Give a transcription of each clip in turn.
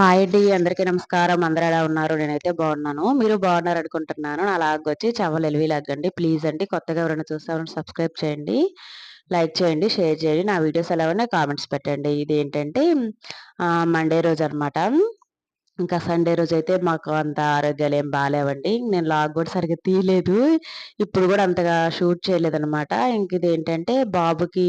Hi అండి అందరికీ నమస్కారం. అందరూ ఎలా ఉన్నారు? నేనైతే బాగున్నాను. మీరు బాగున్నారు అనుకుంటున్నాను నా లాగ్ వచ్చి చవలు ఎలివి లాగండి ప్లీజ్ అండి కొత్తగా ఎవరైనా చూస్తే సబ్స్క్రైబ్ చేయండి. లైక్ చేయండి షేర్ చేయండి. నా వీడియోస్ ఎలా ఉన్నాయి కామెంట్స్ పెట్టండి. ఇది ఏంటంటే మండే రోజు అనమాట ఇంకా సండే రోజు అయితే మాకు అంత ఆరోగ్యాలు ఏం బాగాలేవండి నేను లాగ్ కూడా సరిగ్గా తీయలేదు. ఇప్పుడు కూడా అంతగా షూట్ చేయలేదనమాట ఇంక ఇది ఏంటంటే బాబుకి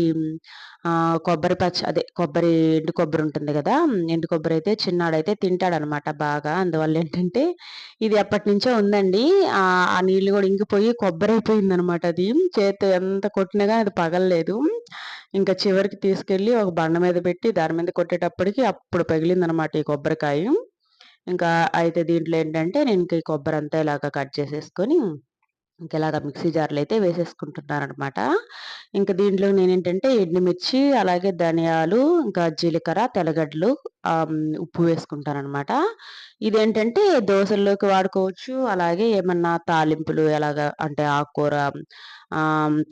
కొబ్బరి పచ్చ అదే కొబ్బరి ఎండు కొబ్బరి ఉంటుంది కదా! ఎండు కొబ్బరి అయితే చిన్నాడైతే తింటాడనమాట బాగా. అందువల్ల ఏంటంటే ఇది ఎప్పటి నుంచో ఉందండి ఆ నీళ్ళు కూడా ఇంకిపోయి కొబ్బరి అయిపోయింది అనమాట అది చేతి ఎంత కొట్టినా కానీ అది పగలలేదు. ఇంకా చివరికి తీసుకెళ్ళి ఒక బండ మీద పెట్టి దాని మీద కొట్టేటప్పటికి అప్పుడు పగిలిందనమాట ఈ కొబ్బరికాయ. ఇంకా అయితే దీంట్లో ఏంటంటే నేను ఈ కొబ్బరి అంతా ఇలాగ కట్ చేసేసుకొని ఇంక ఇలాగ మిక్సీ జార్లు అయితే వేసేసుకుంటున్నారనమాట. ఇంకా దీంట్లో నేనేంటంటే ఎండుమిర్చి అలాగే ధనియాలు ఇంకా జీలకర్ర తెల్లగడ్డలు ఉప్పు వేసుకుంటానమాట ఇదేంటంటే దోశల్లోకి వాడుకోవచ్చు. అలాగే ఏమన్నా తాలింపులు ఎలాగ అంటే ఆకుకూర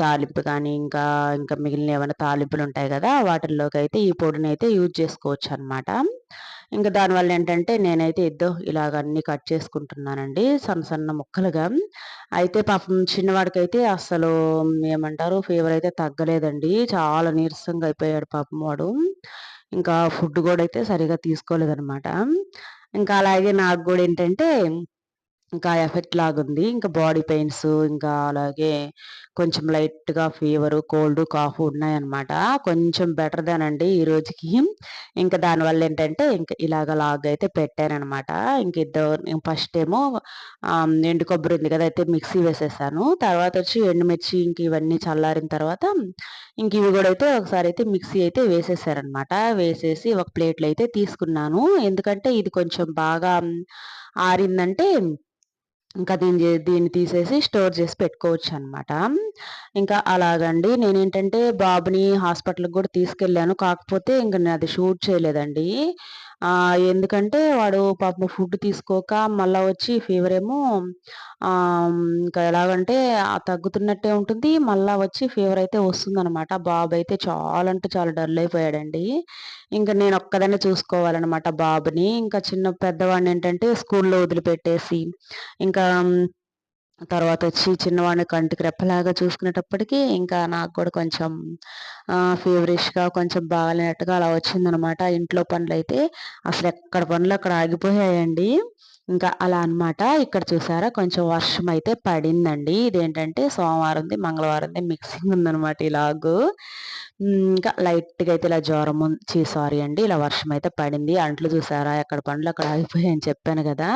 తాలింపు కానీ ఇంకా ఇంకా మిగిలిన ఏమైనా తాలింపులు ఉంటాయి కదా వాటిల్లోకి అయితే ఈ పొడిని అయితే యూజ్ చేసుకోవచ్చు అనమాట ఇంకా దానివల్ల ఏంటంటే నేనైతే ఇద్దో ఇలాగ అన్ని కట్ చేసుకుంటున్నానండి సన్న సన్న ముక్కలుగా. అయితే పాపం చిన్నవాడికైతే అసలు ఏమంటారు ఫీవర్ అయితే తగ్గలేదండి చాలా నీరసంగా అయిపోయాడు పాపం వాడు. ఇంకా ఫుడ్ కూడా అయితే సరిగా తీసుకోలేదనమాట ఇంకా అలాగే నాకు కూడా ఏంటంటే ఇంకా ఎఫెక్ట్ లాగుంది. ఇంకా బాడీ పెయిన్స్ ఇంకా అలాగే కొంచెం లైట్‌గా ఫీవరు, కోల్డ్, కాఫ్ ఉన్నాయన్నమాట. కొంచెం బెటర్ దేనండి ఈ రోజుకి. ఇంకా దానివల్ల ఏంటంటే ఇంక ఇలాగ లాగ్ అయితే పెట్టానమాట ఇంక ఇద్దరు ఫస్ట్ ఏమో ఎండు కొబ్బరి ఉంది కదా! అయితే మిక్సీ వేసేసాను. తర్వాత వచ్చి ఎండుమిర్చి ఇంక ఇవన్నీ చల్లారిన తర్వాత ఇంక ఇవి కూడా అయితే ఒకసారి అయితే మిక్సీ అయితే వేసేసారనమాట. వేసేసి ఒక ప్లేట్‌లో అయితే తీసుకున్నాను. ఎందుకంటే ఇది కొంచెం బాగా ఆరిందంటే ఇంకా దీన్ని దీన్ని తీసేసి స్టోర్ చేసి పెట్టుకోవచ్చు అనమాట ఇంకా అలాగండి నేనేంటంటే బాబుని హాస్పిటల్కి కూడా తీసుకెళ్ళాను. కాకపోతే ఇంక నేను అది షూట్ చేయలేదండి. ఎందుకంటే వాడు పాపం ఫుడ్ తీసుకోక మళ్ళీ వచ్చి ఫీవర్ ఏమో ఇంకా ఎలాగంటే తగ్గుతున్నట్టే ఉంటుంది. మళ్ళీ వచ్చి ఫీవర్ అయితే వస్తుందనమాట బాబు అయితే చాలా అంటే చాలా డల్ అయిపోయాడండి. ఇంకా నేను ఒక్కదాన్నే చూసుకోవాలన్నమాట బాబుని. ఇంకా చిన్న పెద్దవాడిని ఏంటంటే స్కూల్లో వదిలిపెట్టేసి ఇంకా తర్వాత వచ్చి చిన్నవాడిని కంటికి రెప్పలాగా చూసుకునేటప్పటికీ ఇంకా నాకు కూడా కొంచెం ఫీవరిష్గా కొంచెం బాగాలేనట్టుగా అలా వచ్చిందనమాట. ఇంట్లో పనులు అయితే అసలు ఎక్కడ పనులు అక్కడ ఆగిపోయాయండి. ఇంకా అలా అనమాట ఇక్కడ చూసారా కొంచెం వర్షం అయితే పడిందండి. ఇదేంటంటే సోమవారంది మంగళవారంది మిక్సింగ్ ఉందనమాట ఇలాగు ఇంకా లైట్గా అయితే ఇలా జ్వరం చీ సారీ అండి. ఇలా వర్షం అయితే పడింది. అంట్లు చూసారా? ఎక్కడ పండ్లు అక్కడ ఆగిపోయాయని చెప్పాను కదా.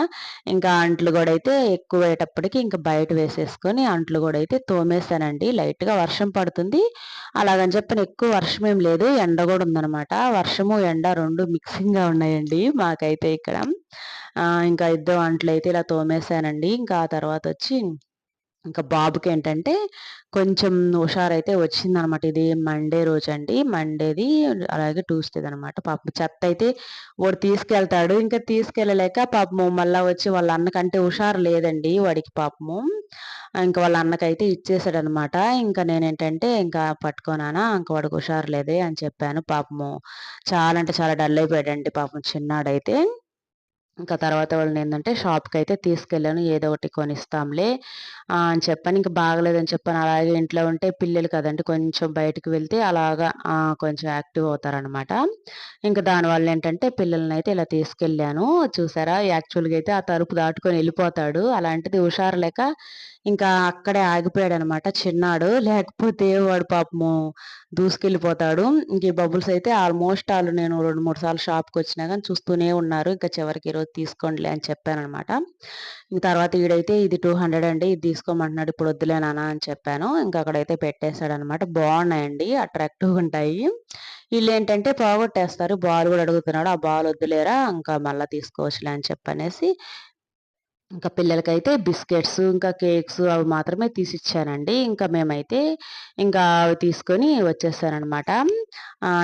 ఇంకా అంట్లు కూడా అయితే ఎక్కువ అయ్యేటప్పటికి ఇంకా బయట వేసేసుకొని అంట్లు కూడా అయితే తోమేశానండి. లైట్గా వర్షం పడుతుంది. అలాగని చెప్పిన ఎక్కువ వర్షం ఏం లేదు. ఎండ కూడా ఉందనమాట వర్షము ఎండ రెండు మిక్సింగ్గా ఉన్నాయండి మాకైతే ఇక్కడ. ఇంకా ఇద్దరు అంట్లు అయితే ఇలా తోమేశానండి. ఇంకా ఆ తర్వాత వచ్చి ఇంకా బాబుకి ఏంటంటే కొంచెం హుషారైతే వచ్చిందనమాట. ఇది మండే రోజు అండి మండేది అలాగే ట్యూస్డేది అనమాట పాపం. చెత్త అయితే వాడు తీసుకెళ్తాడు. ఇంకా తీసుకెళ్ళలేక పాపము మళ్ళీ వచ్చి వాళ్ళ అన్నకంటే హుషారు లేదండి వాడికి పాపము. ఇంకా వాళ్ళ అన్నకైతే ఇచ్చేసాడు అనమాట ఇంకా నేనేంటంటే ఇంకా పట్టుకోనానా ఇంకా వాడికి హుషారు లేదే అని చెప్పాను పాపము. చాలా అంటే చాలా డల్ అయిపోయాడండి పాపం చిన్నాడైతే. ఇంకా తర్వాత వాళ్ళని ఏంటంటే షాప్కి అయితే తీసుకెళ్ళాను ఏదో ఒకటి కొనిస్తాంలే అని చెప్పాను ఇంకా బాగలేదని చెప్పాను అలాగే ఇంట్లో ఉంటే పిల్లలు కదండి కొంచెం బయటకు వెళ్తే అలాగా కొంచెం యాక్టివ్ అవుతారనమాట. ఇంకా దానివల్ల ఏంటంటే పిల్లల్ని అయితే ఇలా తీసుకెళ్ళాను చూసారా యాక్చువల్గా అయితే ఆ తలుపు దాటుకొని వెళ్ళిపోతాడు అలాంటిది హుషారు లేక ఇంకా అక్కడే ఆగిపోయాడు అనమాట చిన్నాడు. లేకపోతే వాడు పాపము దూసుకెళ్ళిపోతాడు. ఇంక ఈ బబుల్స్ అయితే ఆల్మోస్ట్ వాళ్ళు నేను రెండు మూడు సార్లు షాప్కి వచ్చినా కానీ చూస్తూనే ఉన్నారు. ఇంకా చివరికి ఈరోజు తీసుకోండిలే అని చెప్పాను అనమాట ఇంక తర్వాత ఈడైతే ఇది టూ హండ్రెడ్ అండి ఇది తీసుకోమంటున్నాడు. ఇప్పుడు వద్దులే నానా అని చెప్పాను. ఇంకా అక్కడైతే పెట్టేశాడు అనమాట బాగున్నాయండి అట్రాక్టివ్గా ఉంటాయి. వీళ్ళు ఏంటంటే పోగొట్టేస్తారు. బాల్ కూడా అడుగుతున్నాడు. ఆ బాల్ వద్దులేరా ఇంకా మళ్ళీ తీసుకోవచ్చులే అని చెప్పనేసి ఇంకా పిల్లలకైతే బిస్కెట్స్ ఇంకా కేక్స్ అవి మాత్రమే తీసిచ్చానండి. ఇంకా మేమైతే ఇంకా అవి తీసుకొని వచ్చేసానమాట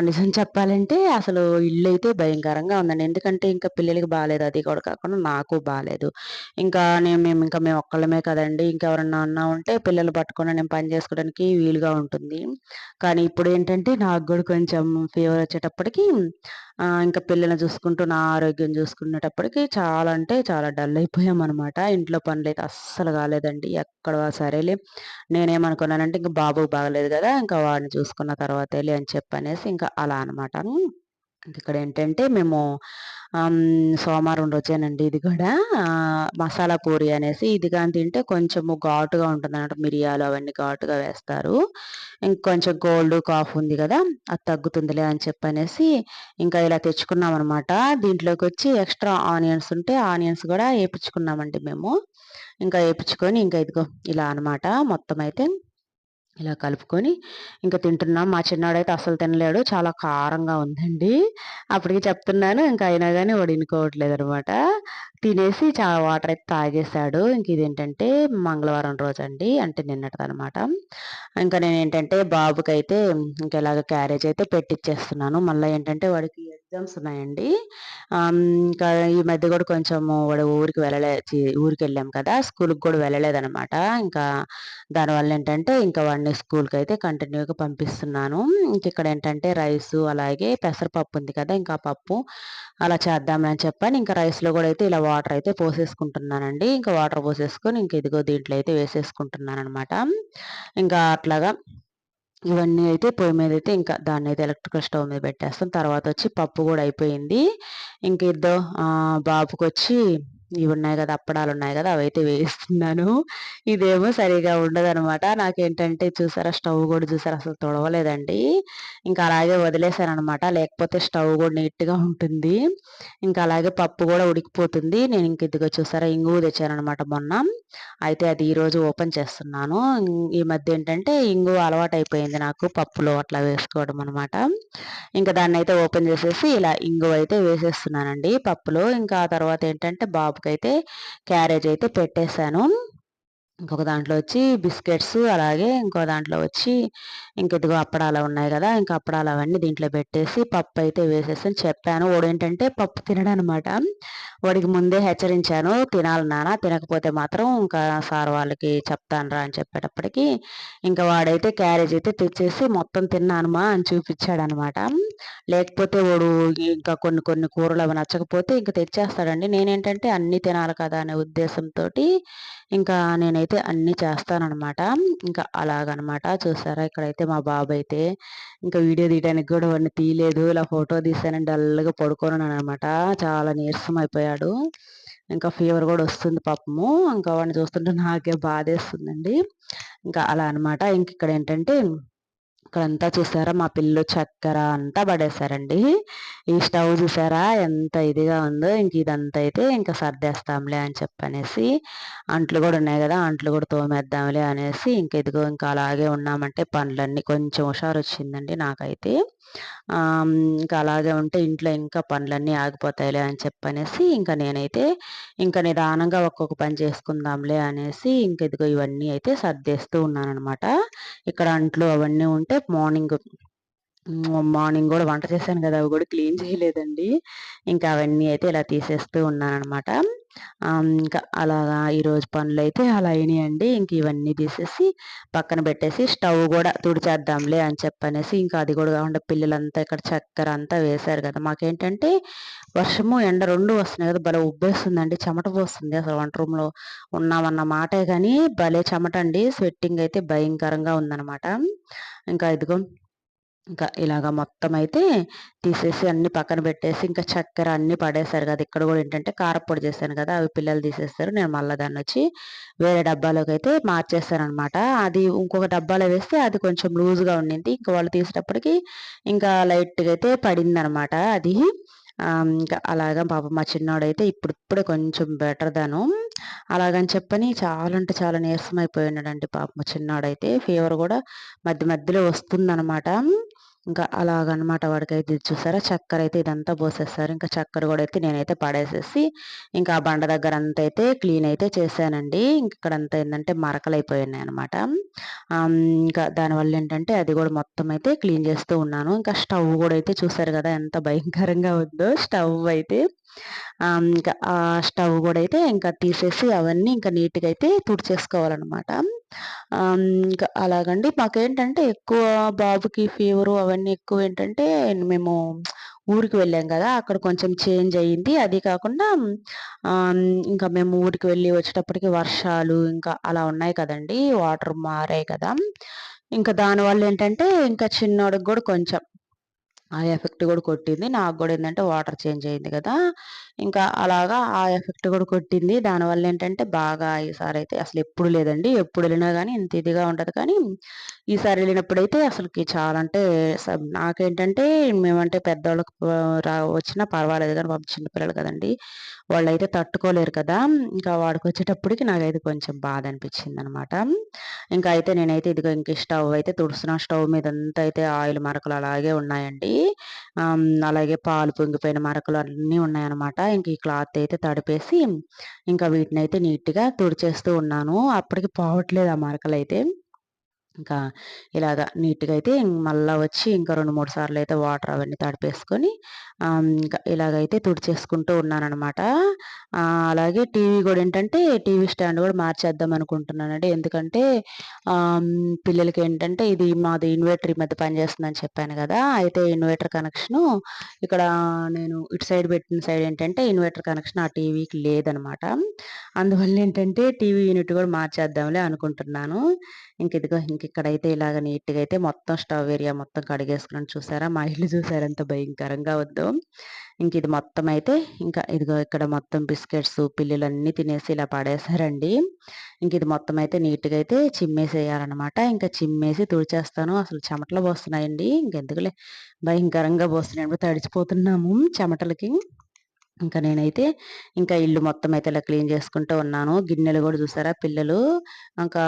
నిజం చెప్పాలంటే అసలు ఇల్లు అయితే భయంకరంగా ఉందండి. ఎందుకంటే ఇంకా పిల్లలకి బాగాలేదు అది కూడా కాకుండా నాకు బాగాలేదు ఇంకా నేను మేము ఇంకా మేము ఒక్కళ్ళమే కదండి. ఇంకెవరన్నా అన్నా ఉంటే పిల్లలు పట్టుకొని నేను పని చేసుకోవడానికి వీలుగా ఉంటుంది. కానీ ఇప్పుడు ఏంటంటే నాకు కూడా కొంచెం ఫీవర్ వచ్చేటప్పటికి ఇంకా పిల్లల్ని చూసుకుంటూ నా ఆరోగ్యం చూసుకునేటప్పటికి చాలా అంటే చాలా డల్ అయిపోయామనమాట. ఇంట్లో పనులు అయితే అస్సలు కాలేదండి. ఎక్కడ సరేలే నేనేమనుకున్నానంటే ఇంకా బాబు బాగలేదు కదా ఇంకా వాడిని చూసుకున్న తర్వాతేలే అని చెప్పనేసి ఇంకా అలా అనమాట. ఇక్కడ ఏంటంటే మేము సోమవారం రోజేనండి ఇది కూడా మసాలా పూరి అనేసి ఇది కానీ తింటే కొంచెము ఘాటుగా ఉంటుందన్నమాట. మిరియాలు అవన్నీ ఘాటుగా వేస్తారు. ఇంకొంచెం గోల్డ్ కాఫ్ ఉంది కదా అది తగ్గుతుందిలే అని చెప్పనేసి ఇంకా ఇలా తెచ్చుకున్నామనమాట. దీంట్లోకొచ్చి ఎక్స్‌ట్రా ఆనియన్స్ ఉంటే ఆనియన్స్ కూడా వేయించుకున్నామండి మేము. ఇంకా వేయించుకొని ఇంకా ఇదిగో ఇలా అనమాట మొత్తం అయితే. ఇలా కలుపుకొని ఇంకా తింటున్నాం. మా చిన్నాడైతే అసలు తినలేడు. చాలా కారంగా ఉందండి. అప్పటికి చెప్తున్నాను. ఇంకా అయినా కానీ వాడు ఇనుకోవట్లేదు అనమాట తినేసి చాలా వాటర్ అయితే తాగేశాడు. ఇంక ఇదేంటంటే మంగళవారం రోజు అండి అంటే నిన్నటిదనమాట. ఇంకా నేను ఏంటంటే బాబుకి అయితే ఇంకా ఇలాగ క్యారేజ్ అయితే పెట్టిచ్చేస్తున్నాను. మళ్ళీ ఏంటంటే వాడికి ఎగ్జామ్స్ ఉన్నాయండి. ఇంకా ఈ మధ్య కూడా కొంచెం వాడు ఊరికి వెళ్ళలే ఊరికి వెళ్ళాం కదా స్కూల్కి కూడా వెళ్ళలేదనమాట ఇంకా దానివల్ల ఏంటంటే ఇంకా వాడిని స్కూల్కి అయితే కంటిన్యూగా పంపిస్తున్నాను. ఇంక ఇక్కడ ఏంటంటే రైసు అలాగే పెసరపప్పు ఉంది కదా ఇంకా పప్పు అలా చేద్దామని చెప్పాను ఇంకా రైస్లో కూడా అయితే ఇలా వాటర్ అయితే పోసేసుకుంటున్నానండి. ఇంకా వాటర్ పోసేసుకొని ఇంక ఇదిగో దీంట్లో అయితే వేసేసుకుంటున్నాను అనమాట ఇంకా అట్లాగా ఇవన్నీ అయితే పొయ్యి మీద అయితే ఇంకా దాన్ని అయితే ఎలక్ట్రికల్ స్టవ్ మీద పెట్టేస్తాం. తర్వాత వచ్చి పప్పు కూడా అయిపోయింది. ఇంక ఇద్దో బాబుకి వచ్చి ఇవి ఉన్నాయి కదా అప్పడాలు ఉన్నాయి కదా అవైతే వేస్తున్నాను ఇదేమో సరిగా ఉండదనమాట. నాకేంటంటే చూసారా స్టవ్ కూడా చూసారా అసలు తొడవలేదండి. ఇంకా అలాగే వదిలేసాను అనమాట లేకపోతే స్టవ్ కూడా నీట్గా ఉంటుంది. ఇంకా అలాగే పప్పు కూడా ఉడికిపోతుంది. నేను ఇంక ఇదిగో చూసారా ఇంగువ తెచ్చానమాట మొన్న. అయితే అది ఈరోజు ఓపెన్ చేస్తున్నాను. ఈ మధ్య ఏంటంటే ఇంగువ అలవాటు అయిపోయింది నాకు పప్పులో అట్లా వేసుకోవడం అనమాట ఇంకా దాన్ని అయితే ఓపెన్ చేసేసి ఇలా ఇంగువ అయితే వేసేస్తున్నానండి పప్పులో. ఇంకా ఆ తర్వాత ఏంటంటే బాబుకి అయితే క్యారేజ్ అయితే పెట్టేశాను. ఇంకొక దాంట్లో వచ్చి బిస్కెట్స్ అలాగే ఇంకో దాంట్లో వచ్చి ఇంకెదిగో అప్పడాలు ఉన్నాయి కదా ఇంకా అప్పడాలు అవన్నీ దీంట్లో పెట్టేసి పప్పు అయితే వేసేసి చెప్పాను వాడు ఏంటంటే పప్పు తినడం అనమాట వాడికి ముందే హెచ్చరించాను తినాలి నాన్న తినకపోతే మాత్రం ఇంకా సార్ వాళ్ళకి చెప్తాను రా అని చెప్పేటప్పటికి ఇంకా వాడైతే క్యారేజ్ అయితే తెచ్చేసి మొత్తం తిన్నానుమా అని చూపించాడు అనమాట లేకపోతే వాడు ఇంకా కొన్ని కొన్ని కూరలు అవి నచ్చకపోతే ఇంకా తెచ్చేస్తాడండి. నేనేంటంటే అన్నీ తినాలి కదా అనే ఉద్దేశంతో ఇంకా నేనైతే అన్నీ చేస్తానన్నమాట ఇంకా అలాగనమాట. చూసారా? ఇక్కడైతే మా బాబు అయితే ఇంకా వీడియో తీయడానికి కూడా వాడిని తీయలేదు. ఇలా ఫోటో తీసానని డల్గా పడుకొని అనమాట చాలా నీరసం అయిపోయాడు ఇంకా ఫీవర్ కూడా వస్తుంది పాపము. ఇంకా వాడిని చూస్తుంటే నాకే బాధేస్తుందండి. ఇంకా అలా అనమాట. ఇంక ఇక్కడ ఏంటంటే ఇక్కడంతా చూసారా? మా పిల్లలు చక్కెర అంతా పడేశారండి. ఈ స్టవ్ చూసారా? ఎంత ఇదిగా ఉందో ఇంక ఇదంతా అయితే ఇంకా సర్దేస్తాంలే అని చెప్పనేసి అంట్లు కూడా ఉన్నాయి కదా అంట్లు కూడా తోమేద్దాంలే అనేసి ఇంక ఇదిగో ఇంకా అలాగే ఉన్నామంటే పనులన్నీ కొంచెం హుషారు వచ్చిందండి నాకైతే ఇంకా అలాగే ఉంటే ఇంట్లో ఇంకా పనులన్నీ ఆగిపోతాయిలే అని చెప్పనేసి ఇంకా నేనైతే ఇంకా నిదానంగా ఒక్కొక్క పని చేసుకుందాంలే అనేసి ఇంక ఇదిగో ఇవన్నీ అయితే సర్దేస్తూ ఉన్నాను అనమాట ఇక్కడ అంట్లు అవన్నీ ఉంటే మార్నింగ్ మార్నింగ్ కూడా వంట చేశాను కదా అవి కూడా క్లీన్ చేయలేదండి. ఇంకా అవన్నీ అయితే ఇలా తీసేస్తూ ఉన్నాను అనమాట ఇంకా అలాగా ఈరోజు పనులు అయితే అలా అయినాయండి. ఇంక ఇవన్నీ తీసేసి పక్కన పెట్టేసి స్టవ్ కూడా తుడిచేద్దాంలే అని చెప్పనేసి ఇంకా అది కూడా కాకుండా పిల్లలంతా ఇక్కడ చక్కెర అంతా వేశారు కదా! మాకేంటంటే వర్షము ఎండ రెండు వస్తున్నాయి కదా! భలే ఉబ్బేస్తుందండి. చెమట పోస్తుంది అసలు వంట రూమ్లో ఉన్నామన్న మాటే కానీ భలే చెమట అండి స్వెట్టింగ్ అయితే భయంకరంగా ఉందన్నమాట. ఇంకా ఇదిగో ఇంకా ఇలాగ మొత్తం అయితే తీసేసి అన్ని పక్కన పెట్టేసి ఇంకా చక్కెర అన్ని పడేశారు కదా. ఇక్కడ కూడా ఏంటంటే కారపొడి చేశాను కదా అవి పిల్లలు తీసేస్తారు. నేను మళ్ళీ దాన్ని వచ్చి వేరే డబ్బాలోకి అయితే మార్చేస్తాను అనమాట అది ఇంకొక డబ్బాలో వేస్తే అది కొంచెం లూజ్గా ఉండింది. ఇంకా వాళ్ళు తీసేటప్పటికి ఇంకా లైట్గా అయితే పడింది అనమాట అది ఇంకా అలాగా పాప మా చిన్నోడైతే ఇప్పుడు ఇప్పుడే కొంచెం బెటర్ దాను అలాగని చెప్పని చాలా అంటే చాలా నీరసం అయిపోయినాడండి పాప మా చిన్నవాడైతే ఫీవర్ కూడా మధ్య మధ్యలో వస్తుందన్నమాట. ఇంకా అలాగనమాట వాడికైతే చూసారా? చక్కెర అయితే ఇదంతా పోసేస్తారు. ఇంకా చక్కెర కూడా అయితే నేనైతే పడేసేసి ఇంకా ఆ బండ దగ్గర అంతా అయితే క్లీన్ అయితే చేశానండి. ఇంక ఇక్కడ అంతా ఏంటంటే మరకలు అనమాట ఇంకా దానివల్ల ఏంటంటే అది కూడా మొత్తం అయితే క్లీన్ చేస్తూ ఉన్నాను. ఇంకా స్టవ్ కూడా అయితే చూసారు కదా ఎంత భయంకరంగా ఉందో స్టవ్ అయితే. ఇంకా ఆ స్టవ్ కూడా అయితే ఇంకా తీసేసి అవన్నీ ఇంకా నీట్గా అయితే తుడిచేసుకోవాలన్నమాట ఇంకా అలాగండి. మాకేంటంటే ఎక్కువ బాబుకి ఫీవరు అవన్నీ ఎక్కువ ఏంటంటే మేము ఊరికి వెళ్ళాం కదా అక్కడ కొంచెం చేంజ్ అయ్యింది అది కాకుండా ఇంకా మేము ఊరికి వెళ్ళి వచ్చేటప్పటికి వర్షాలు ఇంకా అలా ఉన్నాయి కదండి వాటర్ మారాయి కదా. ఇంకా దానివల్ల ఏంటంటే ఇంకా చిన్నోడికి కూడా కొంచెం ఆ ఎఫెక్ట్ కూడా కొట్టింది. నాకు కూడా ఏంటంటే వాటర్ చేంజ్ అయింది కదా. ఇంకా అలాగా ఆ ఎఫెక్ట్ కూడా కొట్టింది. దానివల్ల ఏంటంటే బాగా ఈసారి అయితే అసలు ఎప్పుడు లేదండి. ఎప్పుడు వెళ్ళినా కానీ ఇంత ఇదిగా ఉంటుంది. కానీ ఈసారి వెళ్ళినప్పుడైతే అసలుకి చాలా అంటే నాకేంటంటే మేమంటే పెద్దవాళ్ళకి రా వచ్చినా పర్వాలేదు కానీ బాబు చిన్నపిల్లలు కదండి. వాళ్ళు అయితే తట్టుకోలేరు కదా. ఇంకా వాడికి వచ్చేటప్పటికి నాకైతే కొంచెం బాధ అనిపించింది అనమాట ఇంకా అయితే నేనైతే ఇదిగో ఇంక స్టవ్ అయితే తుడుస్తున్నా. స్టవ్ మీద అంతా అయితే ఆయిల్ మరకలు అలాగే ఉన్నాయండి. అలాగే పాలు పొంగిపోయిన మరకలు అన్నీ ఉన్నాయన్నమాట ఇంక ఈ క్లాత్ అయితే తడిపేసి ఇంకా వీటిని అయితే నీట్గా తుడిచేస్తూ ఉన్నాను. అప్పటికి పోవట్లేదు ఆ మరకలు అయితే ఇంకా ఇలాగ నీట్గా అయితే మళ్ళీ వచ్చి ఇంకా రెండు మూడు సార్లు అయితే వాటర్ అవన్నీ తడిపేసుకొని ఇంకా ఇలాగైతే తుడిచేసుకుంటూ ఉన్నానమాట అలాగే టీవీ కూడా ఏంటంటే టీవీ స్టాండ్ కూడా మార్చేద్దాం అనుకుంటున్నానండి. ఎందుకంటే పిల్లలకి ఏంటంటే ఇది మాది ఇన్వర్టర్ మధ్య పనిచేస్తుందని చెప్పాను కదా అయితే ఇన్వర్టర్ కనెక్షను ఇక్కడ నేను ఇటు సైడ్ పెట్టిన సైడ్ ఏంటంటే ఇన్వర్టర్ కనెక్షన్ ఆ టీవీకి లేదనమాట అందువల్ల ఏంటంటే టీవీ యూనిట్ కూడా మార్చేద్దాంలే అనుకుంటున్నాను. ఇంక ఇదిగో ఇంక ఇక్కడైతే ఇలాగ నీట్గా అయితే మొత్తం స్టవ్ ఏరియా మొత్తం కడిగేసుకున్నాను. చూసారా? మా ఇల్లు చూసారా? ఎంత భయంకరంగా వద్దు ఇంక ఇది మొత్తం అయితే ఇంకా ఇదిగో ఇక్కడ మొత్తం బిస్కెట్స్ పిల్లులు అన్నీ తినేసి ఇలా పడేసారండి ఇంక ఇది మొత్తం అయితే నీట్గా అయితే చిమ్మేసేయాలన్నమాట. ఇంకా చిమ్మేసి తుడిచేస్తాను. అసలు చెమటలు పోస్తున్నాయండి. ఇంకెందుకులే. భయంకరంగా పోస్తున్నాయి. తడిచిపోతున్నాము చెమటలకి. ఇంకా నేనైతే ఇంకా ఇల్లు మొత్తం అయితే ఇలా క్లీన్ చేసుకుంటూ ఉన్నాను. గిన్నెలు కూడా చూసారా పిల్లలు? ఇంకా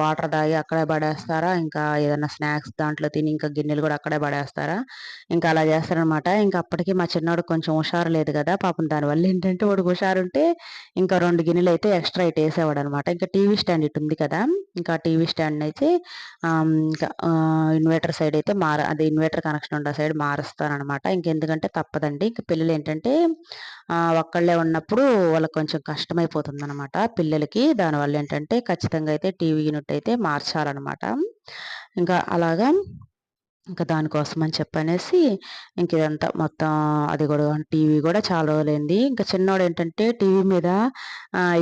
వాటర్ తాగి అక్కడే పడేస్తారా? ఇంకా ఏదైనా స్నాక్స్ దాంట్లో తిని ఇంకా గిన్నెలు కూడా అక్కడే పడేస్తారా? ఇంకా అలా చేస్తారనమాట ఇంకా అప్పటికి మా చిన్నవాడు కొంచెం హుషారు లేదు కదా పాపం దానివల్ల ఏంటంటే వాడు హుషారు ఉంటే ఇంకా రెండు గిన్నెలు అయితే ఎక్స్ట్రా అయితే వేసేవాడు అనమాట ఇంకా టీవీ స్టాండ్ ఇటు ఉంది కదా ఇంకా టీవీ స్టాండ్ అయితే ఇంకా ఇన్వర్టర్ సైడ్ అయితే మార అది ఇన్వర్టర్ కనెక్షన్ ఉండే సైడ్ మారుస్తానమాట ఇంకెందుకంటే తప్పదండి. ఇంకా పిల్లలు ఏంటంటే ఒక్కళ్ళే ఉన్నప్పుడు వాళ్ళకి కొంచెం కష్టమైపోతుంది అనమాట పిల్లలకి దానివల్ల ఏంటంటే ఖచ్చితంగా అయితే టీవీ యూనిట్ అయితే మార్చాలన్నమాట. ఇంకా అలాగా ఇంకా దానికోసం అని చెప్పనేసి ఇంక ఇదంతా మొత్తం అది కూడా టీవీ కూడా చాలా రోజులైంది. ఇంకా చిన్నోడు ఏంటంటే టీవీ మీద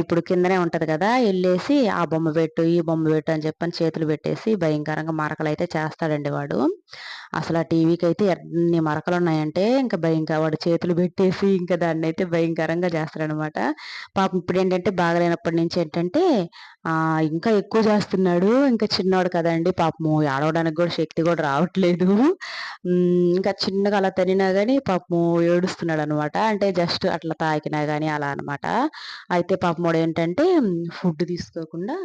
ఇప్పుడు కిందనే ఉంటుంది కదా వెళ్ళేసి ఆ బొమ్మ పెట్టు ఈ బొమ్మ పెట్టు అని చెప్పని చేతులు పెట్టేసి భయంకరంగా మరకలు అయితే చేస్తాడండి వాడు. అసలు ఆ టీవీకి అయితే ఎన్ని మరకలు ఉన్నాయంటే ఇంకా భయంకర వాడు చేతులు పెట్టేసి ఇంకా దాన్ని అయితే భయంకరంగా చేస్తాడనమాట పాపం ఇప్పుడు ఏంటంటే బాగలేనప్పటి నుంచి ఏంటంటే ఇంకా ఎక్కువ చేస్తున్నాడు ఇంకా చిన్నోడు కదండి పాపము ఆడవడానికి కూడా శక్తి కూడా రావట్లేదు. ఇంకా చిన్నగా అలా తనినా కానీ పాపము ఏడుస్తున్నాడు అనమాట అంటే జస్ట్ అట్లా తాకినా కానీ అలా అనమాట. అయితే పాపమోడు ఏంటంటే ఫుడ్ తీసుకోకుండా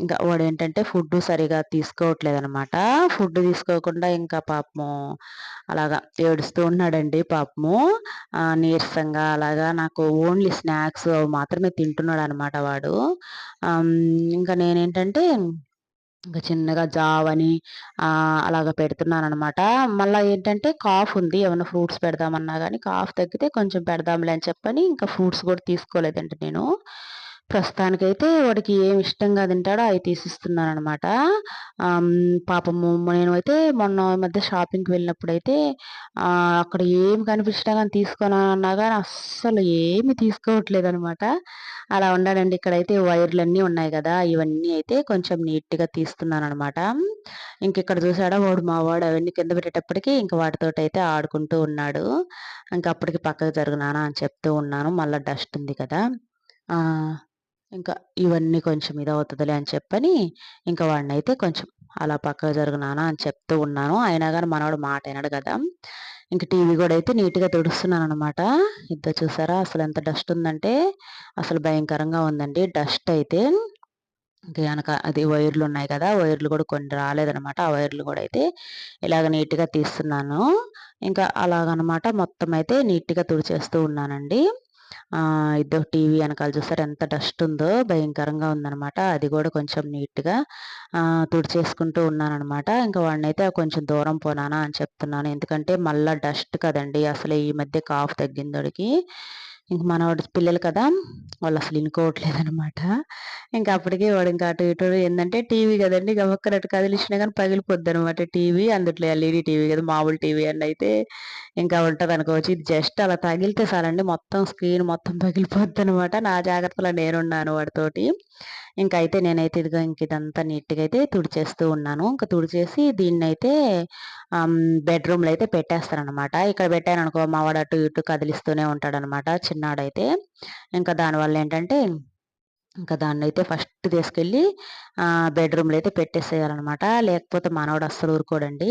ఇంకా వాడు ఏంటంటే ఫుడ్ సరిగా తీసుకోవట్లేదు అనమాట ఫుడ్ తీసుకోకుండా ఇంకా పాపము అలాగా ఏడుస్తూ ఉన్నాడండి పాపము. నీరసంగా అలాగా నాకు ఓన్లీ స్నాక్స్ మాత్రమే తింటున్నాడు అనమాట వాడు ఇంకా నేనేంటంటే ఇంకా చిన్నగా జావని అలాగ పెడుతున్నాను అనమాట మళ్ళీ ఏంటంటే కాఫ్ ఉంది ఏమైనా ఫ్రూట్స్ పెడదామన్నా కానీ కాఫ్ తగ్గితే కొంచెం పెడదాంలే అని చెప్పని ఇంకా ఫ్రూట్స్ కూడా తీసుకోలేదండి నేను. ప్రస్తుతానికైతే వాడికి ఏమి ఇష్టంగా తింటాడో అవి తీసిస్తున్నాను అనమాట పాపము నేను అయితే మొన్న మధ్య షాపింగ్కి వెళ్ళినప్పుడైతే అక్కడ ఏమి కనిపించినా కానీ తీసుకొని అన్నా కానీ అస్సలు ఏమి తీసుకోవట్లేదు అనమాట అలా ఉండాలండి. ఇక్కడైతే వైర్లు అన్నీ ఉన్నాయి కదా ఇవన్నీ అయితే కొంచెం నీట్గా తీస్తున్నాను అనమాట ఇంక ఇక్కడ చూసాడా వాడు మా వాడు అవన్నీ కింద పెట్టేటప్పటికి ఇంక వాటితో అయితే ఆడుకుంటూ ఉన్నాడు. ఇంకా అప్పటికి పక్కకు జరుగునానా అని చెప్తూ ఉన్నాను. మళ్ళీ డస్ట్ ఉంది కదా. ఇంకా ఇవన్నీ కొంచెం ఇదవుతుందిలే అని చెప్పని ఇంకా వాడిని అయితే కొంచెం అలా పక్కకు జరుగునానా అని చెప్తూ ఉన్నాను. అయినా కానీ మనవాడు మాట అయినాడు కదా. ఇంక టీవీ కూడా అయితే నీట్గా తుడుస్తున్నాను అనమాట ఇద్దరు చూసారా అసలు ఎంత డస్ట్ ఉందంటే అసలు భయంకరంగా ఉందండి. డస్ట్ అయితే ఇంకా వెనక అది వైర్లు ఉన్నాయి కదా వైర్లు కూడా కొన్ని రాలేదనమాట ఆ వైర్లు కూడా అయితే ఇలాగ నీట్గా తీస్తున్నాను. ఇంకా అలాగనమాట మొత్తం అయితే నీట్గా తుడిచేస్తూ ఉన్నానండి. ఇద్దరు టీవీ వెనకాల చూసారు ఎంత డస్ట్ ఉందో భయంకరంగా ఉందనమాట అది కూడా కొంచెం నీట్గా తుడిచేసుకుంటూ ఉన్నానమాట ఇంకా వాడినైతే కొంచెం దూరం పోనానా అని చెప్తున్నాను. ఎందుకంటే మళ్ళీ డస్ట్ కదండి అసలు ఈ మధ్య కాఫ్ తగ్గిందోడికి. ఇంక మనవాడు పిల్లలు కదా వాళ్ళు అసలు ఇనుకోవట్లేదనమాట ఇంకా అప్పటికే వాడు ఇంకా అటు ఇటు ఏంటంటే టీవీ కదండి గబక్కనట్టు కదిలిచ్చినా కానీ పగిలిపోద్ది అనమాట టీవీ. అందుట్లో ఎల్ఈడి టీవీ కదా మామూలు టీవీ అండి అయితే ఇంకా ఉంటుంది అనుకోవచ్చు. ఇది జస్ట్ అలా తగిలితే చాలండి మొత్తం స్క్రీన్ మొత్తం పగిలిపోద్ది అనమాట నా జాగ్రత్తలో నేనున్నాను వాడితోటి. ఇంకా అయితే నేనైతే ఇదిగో ఇంక ఇదంతా నీట్గా అయితే తుడిచేస్తూ ఉన్నాను. ఇంకా తుడిచేసి దీన్ని అయితే బెడ్రూమ్లో అయితే పెట్టేస్తానమాట ఇక్కడ పెట్టాను అనుకో మా వాడు అటు ఇటు కదిలిస్తూనే ఉంటాడనమాట చిన్నాడైతే ఇంకా దానివల్ల ఏంటంటే ఇంకా దాన్ని అయితే ఫస్ట్ తీసుకెళ్ళి బెడ్రూమ్లో అయితే పెట్టేసేయాలన్నమాట. లేకపోతే మనవాడు అస్సలు ఊరుకోడండి.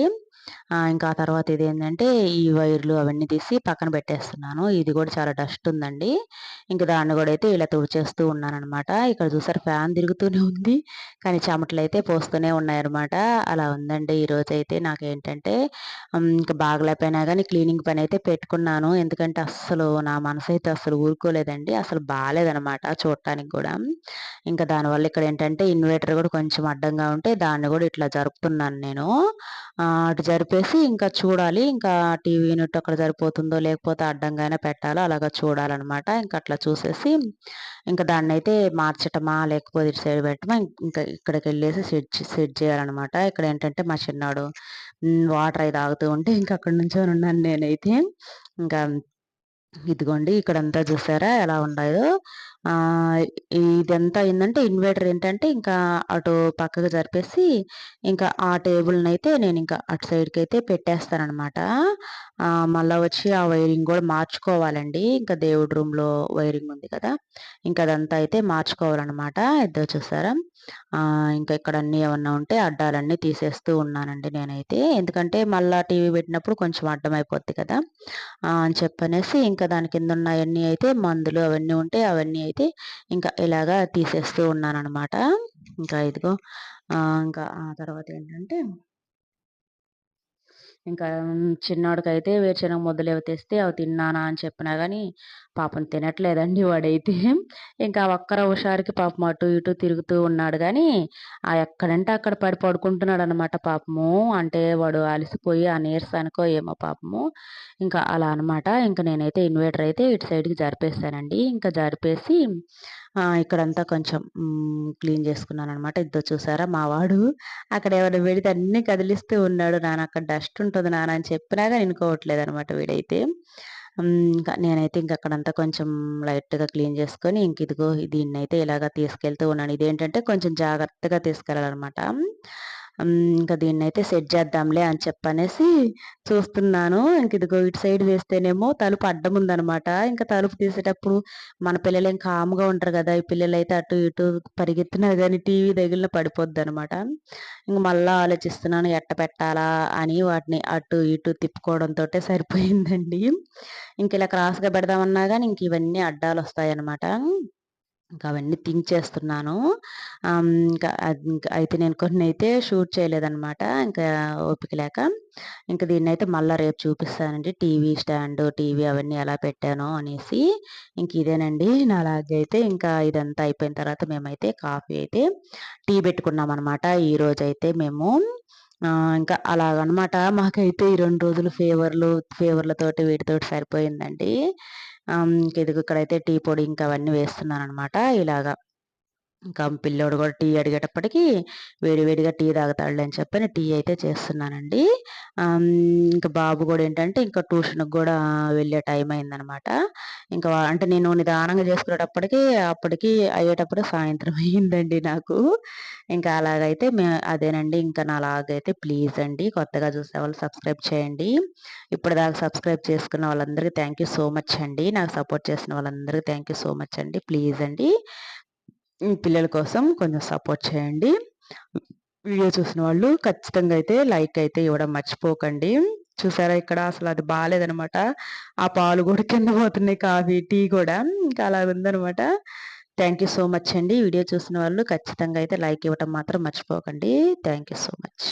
ఇంకా ఆ తర్వాత ఇది ఏంటంటే ఈ వైర్లు అవన్నీ తీసి పక్కన పెట్టేస్తున్నాను. ఇది కూడా చాలా డస్ట్ ఉందండి. ఇంకా దాన్ని కూడా అయితే ఇలా తుడిచేస్తూ ఉన్నానమాట ఇక్కడ చూసారు ఫ్యాన్ తిరుగుతూనే ఉంది. కానీ చెమటలు అయితే పోస్తూనే ఉన్నాయన్నమాట. అలా ఉందండి. ఈరోజు అయితే నాకేంటంటే ఇంకా బాగలేకపోయినా కానీ క్లీనింగ్ పని అయితే పెట్టుకున్నాను. ఎందుకంటే అస్సలు నా మనసు అయితే అసలు ఊరుకోలేదండి. అసలు బాగాలేదనమాట చూడటానికి కూడా. ఇంకా దానివల్ల ఇక్కడ ఏంటంటే ఇన్వర్టర్ కూడా కొంచెం అడ్డంగా ఉంటే దాన్ని కూడా ఇట్లా జరుపుతున్నాను నేను. అటు జరిపేసి ఇంకా చూడాలి. ఇంకా టీవీ యూనిట్ అక్కడ సరిపోతుందో లేకపోతే అడ్డంగా అయినా పెట్టాలో అలాగా చూడాలన్నమాట. ఇంకా అట్లా చూసేసి ఇంకా దాన్ని అయితే మార్చటమా లేకపోతే ఇటు సైడ్ పెట్టమా ఇంకా ఇక్కడికి వెళ్ళేసి సెట్ సెట్ చేయాలన్నమాట. ఇక్కడ ఏంటంటే మా చిన్నాడు వాటర్ అయి తాగుతూ ఉంటే ఇంకా అక్కడ నుంచో ఉన్నాను నేనైతే. ఇంకా ఇదిగోండి ఇక్కడంతా చూసారా ఎలా ఉన్నాయో ఇదంతా ఏంటంటే ఇన్వర్టర్ ఏంటంటే ఇంకా అటు పక్కకు జరిపేసి ఇంకా ఆ టేబుల్ని అయితే నేను ఇంకా అటు సైడ్కి అయితే పెట్టేస్తానమాట మళ్ళీ వచ్చి ఆ వైరింగ్ కూడా మార్చుకోవాలండి. ఇంకా దేవుడి రూమ్లో వైరింగ్ ఉంది కదా! ఇంకా అదంతా అయితే మార్చుకోవాలన్నమాట ఇద్దరు చూసారా? ఇంకా ఇక్కడ అన్నీ ఏమన్నా ఉంటే అడ్డాలన్నీ తీసేస్తూ ఉన్నానండి నేనైతే. ఎందుకంటే మళ్ళీ టీవీ పెట్టినప్పుడు కొంచెం అడ్డం అయిపోద్ది కదా! అని చెప్పనేసి ఇంకా దాని కింద ఉన్నవన్నీ అయితే మందులు అవన్నీ ఉంటే అవన్నీ అయితే ఇంకా ఇలాగా తీసేస్తూ ఉన్నాను అనమాట ఇంకా ఇదిగో ఇంకా ఆ తర్వాత ఏంటంటే ఇంకా చిన్నోడికైతే వేరుశనగ ముద్దలు ఏవో తెస్తే అవి తిన్నానా అని చెప్పినా కానీ పాపం తినట్లేదండి వాడైతే. ఇంకా ఒక్కర హుషారికి పాపం అటు ఇటు తిరుగుతూ ఉన్నాడు కానీ ఆ ఎక్కడంటే అక్కడ పడి పడుకుంటున్నాడు అనమాట పాపము. అంటే వాడు అలసిపోయి ఆ నీరసానికో ఏమో పాపము. ఇంకా అలా అనమాట ఇంకా నేనైతే ఇన్వర్టర్ అయితే ఇటు సైడ్కి జరిపేస్తానండి. ఇంకా జరిపేసి ఇక్కడంతా కొంచెం క్లీన్ చేసుకున్నాను అనమాట ఇద్దరు చూసారా మా వాడు. అక్కడ ఎవరు పెడితే అన్నీ కదిలిస్తూ ఉన్నాడు. నాన్న అక్కడ డస్ట్ ఉంటుంది నాన్న అని చెప్పినాగా వినుకోవట్లేదు అనమాట వీడైతే. ఇంకా నేనైతే ఇంక అక్కడంతా కొంచెం లైట్గా క్లీన్ చేసుకొని ఇంక ఇదిగో దీన్ని అయితే ఇలాగ తీసుకెళ్తూ ఉన్నాను. ఇదేంటంటే కొంచెం జాగ్రత్తగా తీసుకెళ్ళాలన్నమాట. ఇంకా దీన్ని అయితే సెట్ చేద్దాంలే అని చెప్పనేసి చూస్తున్నాను. ఇంక ఇదిగో ఇటు సైడ్ వేస్తేనేమో తలుపు అడ్డం ఉందనమాట ఇంకా తలుపు తీసేటప్పుడు మన పిల్లలు ఇంకా కాముగా ఉంటారు కదా ఈ పిల్లలు అయితే అటు ఇటు పరిగెత్తినా కానీ టీవీ తగిలిన పడిపోద్ది అనమాట ఇంక మళ్ళీ ఆలోచిస్తున్నాను ఎట్ట పెట్టాలా అని వాటిని అటు ఇటు తిప్పుకోవడంతో సరిపోయిందండి. ఇంక ఇలా క్రాస్గా పెడదామన్నా కానీ ఇంక ఇవన్నీ అడ్డాలు వస్తాయి అనమాట ఇంకా అవన్నీ థింక్ చేస్తున్నాను. ఇంకా ఇంకా అయితే నేను కొన్ని అయితే షూట్ చేయలేదన్నమాట. ఇంకా ఓపిక లేక ఇంకా దీన్ని అయితే మళ్ళీ రేపు చూపిస్తానండి. టీవీ స్టాండ్ టీవీ అవన్నీ ఎలా పెట్టాను అనేసి ఇంక ఇదేనండి. నా అయితే ఇంకా ఇదంతా అయిపోయిన తర్వాత మేమైతే కాఫీ అయితే టీ పెట్టుకున్నాం అనమాట ఈరోజు అయితే మేము ఇంకా అలాగనమాట మాకైతే ఈ రెండు రోజులు ఫేవర్లు ఫేవర్లతోటి వీటితోటి సరిపోయిందండి. ఇదిగో ఇక్కడైతే టీ పొడి ఇంకా అవన్నీ వేస్తున్నాను అనమాట ఇలాగా. ఇంకా పిల్లోడు కూడా టీ అడిగేటప్పటికి వేడివేడిగా టీ తాగుతాడులే అని చెప్పని టీ అయితే చేస్తున్నానండి. ఇంకా బాబు కూడా ఏంటంటే ఇంకా ట్యూషన్కి కూడా వెళ్ళే టైం అయిందనమాట. ఇంకా అంటే నేను నిదానంగా చేసుకునేటప్పటికి అప్పటికి అయ్యేటప్పుడు సాయంత్రం అయ్యిందండి నాకు. ఇంకా అలాగైతే మే అదేనండి ఇంకా నా లాగైతే ప్లీజ్ అండి కొత్తగా చూసే వాళ్ళు సబ్స్క్రైబ్ చేయండి. ఇప్పుడు దాకా సబ్స్క్రైబ్ చేసుకున్న వాళ్ళందరికీ థ్యాంక్ యూ సో మచ్ అండి. నాకు సపోర్ట్ చేసిన వాళ్ళందరికీ థ్యాంక్ యూ సో మచ్ అండి. ప్లీజ్ అండి. పిల్లల కోసం కొంచెం సపోర్ట్ చేయండి. వీడియో చూసిన వాళ్ళు ఖచ్చితంగా అయితే లైక్ అయితే ఇవ్వడం మర్చిపోకండి. చూసారా ఇక్కడ అసలు అది బాగాలేదనమాట ఆ పాలు కూడా కింద పోతున్నాయి కాఫీ టీ కూడా. ఇంకా అలా ఉందనమాట థ్యాంక్ యూ సో మచ్ అండి. వీడియో చూసిన వాళ్ళు ఖచ్చితంగా అయితే లైక్ ఇవ్వటం మాత్రం మర్చిపోకండి. Thank you so much